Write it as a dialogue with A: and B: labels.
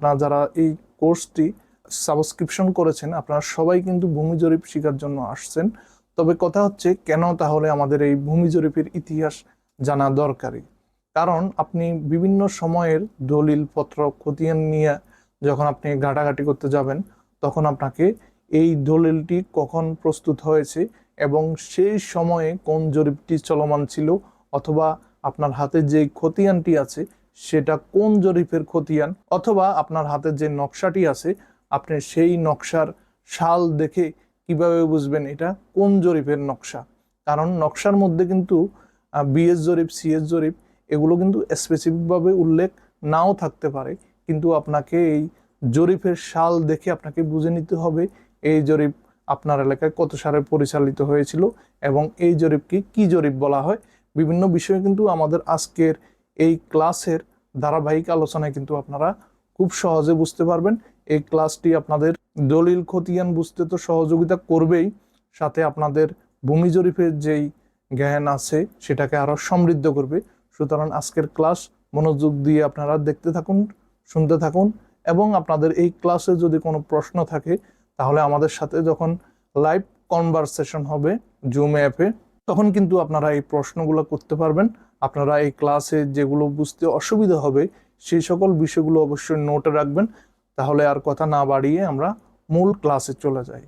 A: আপনারা যারা এই কোর্সটি সাবস্ক্রিপশন করেছেন, আপনারা সবাই কিন্তু ভূমি জরিপ শেখার জন্য আসছেন। তবে কথা হচ্ছে, কেন তাহলে আমাদের এই ভূমি জরিপের ইতিহাস জানা দরকারি? কারণ আপনি বিভিন্ন সময়ের দলিল পত্র খতিয়ান নিয়ে যখন আপনি ঘাটাঘাটি করতে যাবেন, তখন আপনাকে এই দলিলটি কখন প্রস্তুত হয়েছে এবং সেই সময়ে কোন জরিপটি চলমান ছিল অথবা আপনার হাতে যে খতিয়ানটি আছে সেটা কোন জরিপের খতিয়ান? অথবা আপনার হাতে যে নকশাটি আছে, আপনি সেই নকশার সাল দেখে কীভাবে বুঝবেন এটা? কোন জরিপের নকশা? কারণ নকশার মধ্যে কিন্তু বিএস জরিপ সিএস জরিপ, এগুলো কিন্তু স্পেসিফিকভাবে উল্লেখ নাও থাকতে পারে। কিন্তু আপনাকে এই জরিপের সাল দেখে আপনাকে বুঝে নিতে হবে, এই জরিপ আপনার এলাকায় কত সালে পরিচালিত হয়েছিল এবং এই জরিপকে কি জরিপ বলা হয়? বিভিন্ন বিষয়ে কিন্তু আমাদের আজকের এই ক্লাসের ধারাবাহিক আলোচনায় কিন্তু আপনারা খুব সহজে বুঝতে পারবেন। এই ক্লাসটি আপনাদের দলিল খতিয়ান বুঝতে তো সহযোগিতা করবেই, সাথে আপনাদের ভূমি জরিপের যেই জ্ঞান আছে সেটাকে আরও সমৃদ্ধ করবে। সুতরাং আজকের ক্লাস মনোযোগ দিয়ে আপনারা দেখতে থাকুন, শুনতে থাকুন এবং আপনাদের এই ক্লাসে যদি কোনো প্রশ্ন থাকে, তাহলে আমাদের সাথে যখন লাইভ কনভারসেশন হবে জুম অ্যাপে তখন কিন্তু আপনারা এই প্রশ্নগুলো করতে পারবেন। আপনারা এই ক্লাসে যেগুলো বুঝতে অসুবিধা হবে, সেই সকল বিষয়গুলো অবশ্যই নোটে রাখবেন। তাহলে আর কথা না বাড়িয়ে আমরা মূল ক্লাসে চলে যাই।